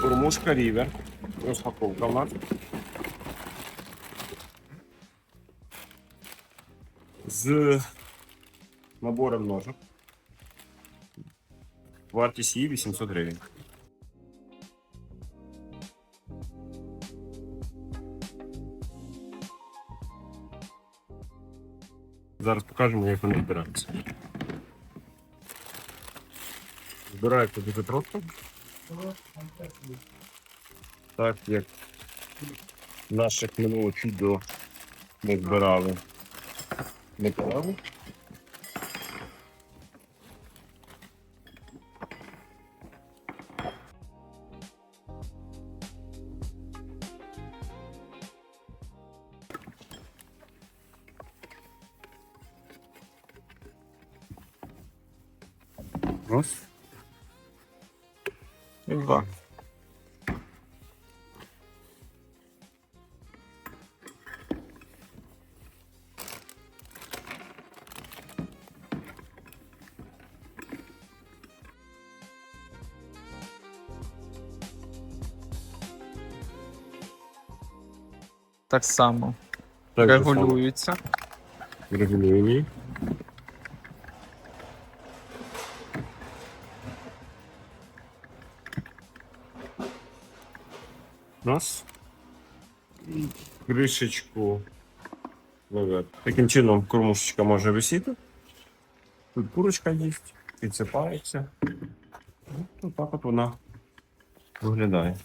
Кормушка рівер. Розпаковка в нас. З набором ножок. Вартість її 800 гривень. Зараз покажемо, як вони збираються. Збираються дуже просто. Так як наших минулих відео ми збирали металеву. Раз. І два. Так само Так регулюються. Регулюємо Раз. І Кришечку. вивер. Таким чином кормушечка може висіти. Тут курочка є, підсипається. Ну, так от вона виглядає.